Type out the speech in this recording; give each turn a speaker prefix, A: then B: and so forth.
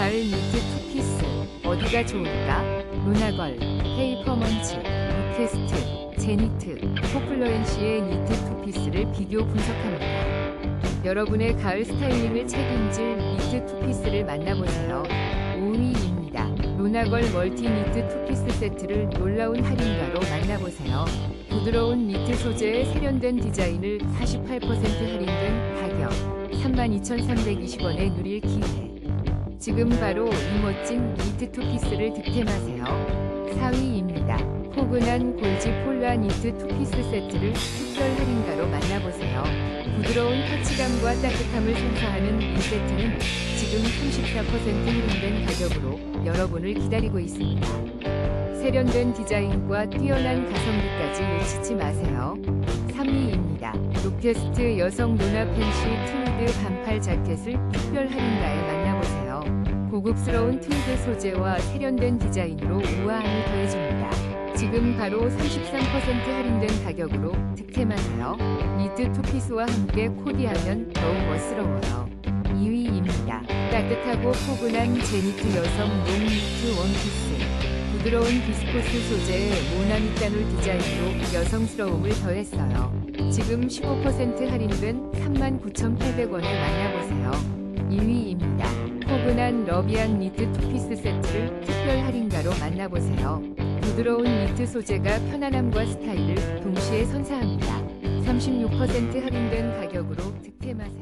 A: 가을 니트 투피스 어디가 좋을까? 루나걸, 페이퍼먼치, 루캐스트, 제니트, 포플러앤시의 니트 투피스를 비교 분석합니다. 여러분의 가을 스타일링을 책임질 니트 투피스를 만나보세요. 5위입니다. 루나걸 멀티 니트 투피스 세트를 놀라운 할인가로 만나보세요. 부드러운 니트 소재의 세련된 디자인을 48% 할인된 가격 32,320원에 누릴 기회. 지금 바로 이 멋진 니트 투피스를 득템하세요. 4위입니다. 포근한 골지 폴라 니트 투피스 세트를 특별 할인가로 만나보세요. 부드러운 터치감과 따뜻함을 선사하는 이 세트는 지금 34% 할인된 가격으로 여러분을 기다리고 있습니다. 세련된 디자인과 뛰어난 가성비까지 놓치지 마세요. 3위입니다. 로켓스트 여성 노나 팬시 트위드 반팔 자켓을 특별 할인가에. 고급스러운 트위드 소재와 세련된 디자인으로 우아함을 더해줍니다. 지금 바로 33% 할인된 가격으로 득템하세요. 니트 투피스와 함께 코디하면 더욱 멋스러워요. 2위입니다. 따뜻하고 포근한 제니트 여성 롱 니트 원피스. 부드러운 비스코스 소재의 모나미따놀 디자인으로 여성스러움을 더했어요. 지금 15% 할인된 39,800원에 만나보세요. 2위입니다. 포근한 러비안 니트 투피스 세트를 특별 할인가로 만나보세요. 부드러운 니트 소재가 편안함과 스타일을 동시에 선사합니다. 36% 할인된 가격으로 득템하세요.